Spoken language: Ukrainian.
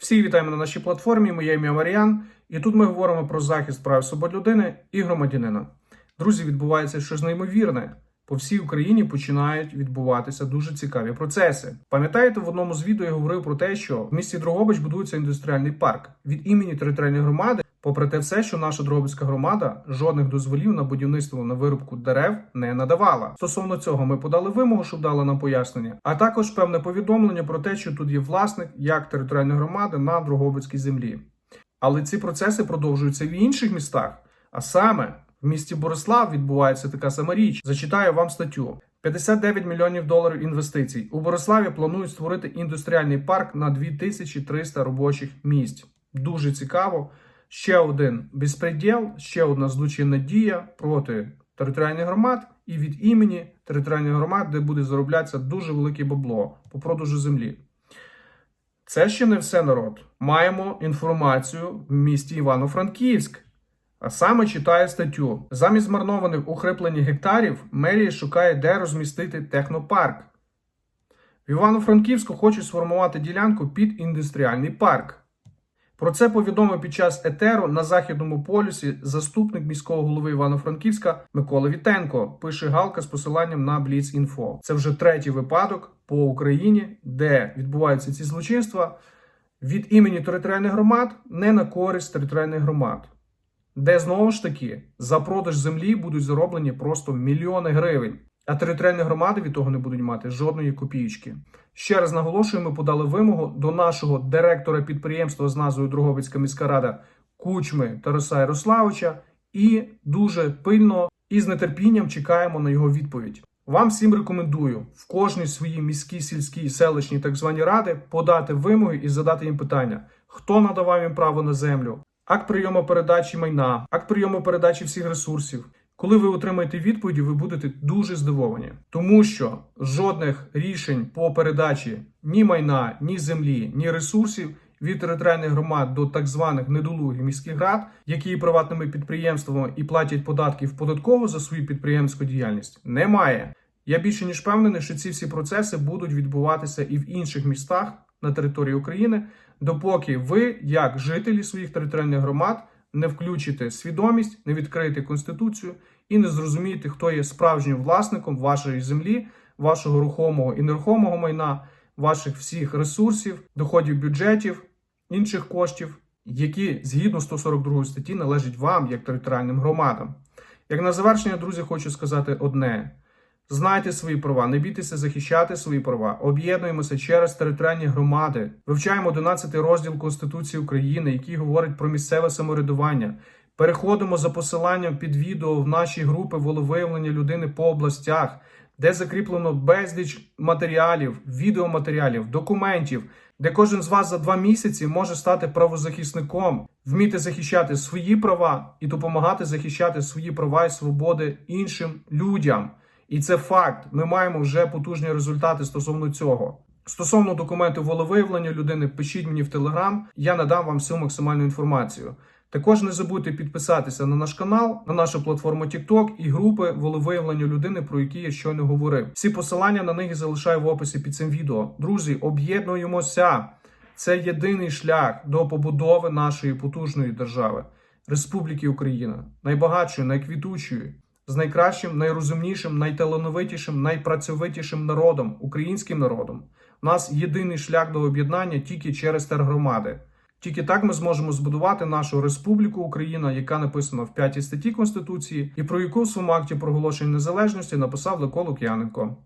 Всі вітаємо на нашій платформі. Моє ім'я Маріан, і тут ми говоримо про захист прав свобод людини і громадянина. Друзі, відбувається щось неймовірне. По всій Україні починають відбуватися дуже цікаві процеси. Пам'ятаєте, в одному з відео я говорив про те, що в місті Дрогобич будується індустріальний парк від імені територіальної громади. Попри те, все, що наша Дрогобицька громада жодних дозволів на будівництво на вирубку дерев не надавала. Стосовно цього, ми подали вимогу, щоб дали нам пояснення, а також певне повідомлення про те, що тут є власник як територіальної громади на Дрогобицькій землі. Але ці процеси продовжуються в інших містах, а саме в місті Борислав відбувається така сама річ. Зачитаю вам статтю. 59 мільйонів доларів інвестицій. У Бориславі планують створити індустріальний парк на 2300 робочих місць. Дуже цікаво. Ще один безпреділ, ще одна злочинна дія проти територіальних громад і від імені територіальних громад, де буде зароблятися дуже велике бабло по продажу землі. Це ще не все народ. Маємо інформацію в місті Івано-Франківськ. А саме читає статтю: замість змарнованих укріплені гектарів мерія шукає, де розмістити технопарк. В Івано-Франківську хочуть сформувати ділянку під індустріальний парк. Про це повідомив під час етеру на західному полюсі заступник міського голови Івано-Франківська Микола Вітенко. Пише Галка з посиланням на Blitz.info. Це вже третій випадок по Україні, де відбуваються ці злочинства від імені територіальних громад не на користь територіальних громад, де знову ж таки за продаж землі будуть зароблені просто мільйони гривень. А територіальні громади від того не будуть мати жодної копієчки. Ще раз наголошую, ми подали вимогу до нашого директора підприємства з назвою Дрогобицька міська рада Кучми Тараса Ярославича і дуже пильно і з нетерпінням чекаємо на його відповідь. Вам всім рекомендую в кожній своїй міській, сільській, селищній так звані ради подати вимоги і задати їм питання: хто надавав їм право на землю, акт прийому передачі майна, акт прийому передачі всіх ресурсів. Коли ви отримаєте відповіді, ви будете дуже здивовані, тому що жодних рішень по передачі ні майна, ні землі, ні ресурсів від територіальних громад до так званих недолугих міських рад, які є приватними підприємствами і платять податки в податково за свою підприємську діяльність, немає. Я більше ніж впевнений, що ці всі процеси будуть відбуватися і в інших містах на території України, допоки ви, як жителі своїх територіальних громад, не включите свідомість, не відкриєте конституцію і не зрозумієте, хто є справжнім власником вашої землі, вашого рухомого і нерухомого майна, ваших всіх ресурсів, доходів бюджетів, інших коштів, які згідно 142 статті належать вам як територіальним громадам. Як на завершення, друзі, хочу сказати одне. Знайте свої права, не бійтеся захищати свої права. Об'єднуємося через територіальні громади. Вивчаємо 11 розділ Конституції України, який говорить про місцеве самоврядування. Переходимо за посиланням під відео в наші групи волевиявлення людини по областях, де закріплено безліч матеріалів, відеоматеріалів, документів, де кожен з вас за два місяці може стати правозахисником, вміти захищати свої права і допомагати захищати свої права і свободи іншим людям. І це факт. Ми маємо вже потужні результати стосовно цього. Стосовно документів волевиявлення людини, пишіть мені в Телеграм, я надам вам всю максимальну інформацію. Також не забудьте підписатися на наш канал, на нашу платформу TikTok і групи волевиявлення людини, про які я щойно говорив. Всі посилання на них залишаю в описі під цим відео. Друзі, об'єднуємося. Це єдиний шлях до побудови нашої потужної держави, Республіки Україна, найбагатшої, найквітучої з найкращим, найрозумнішим, найталановитішим, найпрацьовитішим народом, українським народом. У нас єдиний шлях до об'єднання тільки через тергромади. Тільки так ми зможемо збудувати нашу республіку Україна, яка написана в п'ятій статті Конституції, і про яку в своєму акті проголошення незалежності написав Лико Лук'яненко.